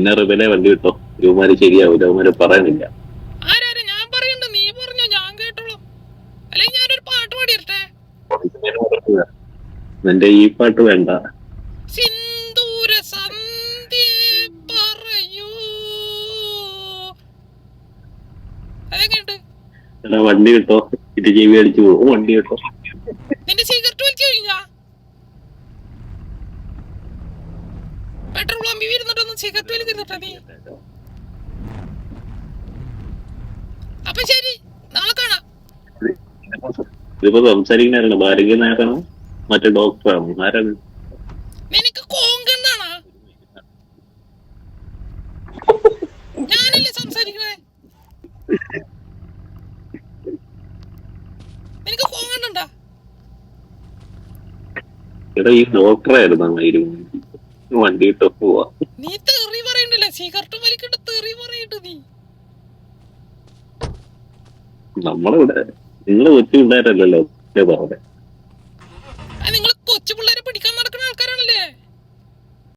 പിന്നെ റിബലെ വണ്ടി കിട്ടോ. ഇവന്മാര് ശരിയാവില്ല ഇവന്മാര് പറയണില്ല നിന്റെ ഈ പാട്ട് വേണ്ട. സിന്ദൂര സന്ധി പറയൂ. വണ്ടി കിട്ടോ? ഇത് ജീവി അടിച്ചു പോകും. വണ്ടി കിട്ടോ? നിന്റെ സിഗരറ്റ് വലിച്ചു കഴിഞ്ഞാ? പെട്രോൾ പമ്പി വരുന്നുണ്ടോന്ന് തീർന്നിട്ടാ നീ. അപ്പൊ ശരി നാളെ കാണാം. ഇതിപ്പോ മറ്റേ ഡോക്ടറാണോ ആരാണ് നിനക്ക് കോങ്കണ്ണാണാ ഞാനല്ലേ സംസാരിക്കണേ? നിനക്ക് കോങ്കണ്ണുണ്ടാ എടാ ഈ ഡോക്ടറായിരുന്നു വണ്ടി പോവാ നീ തെറി പറയണ്ടല്ലേ? സിഗരറ്റ് വലിക്കണ്ട തെറി പറയണ്ട് നീ. നമ്മളിവിടെ നിങ്ങൾ കൊച്ചു പിള്ളേരല്ലല്ലോ പറഞ്ഞത് നിങ്ങൾ കൊച്ചു ആൾക്കാരാണല്ലേ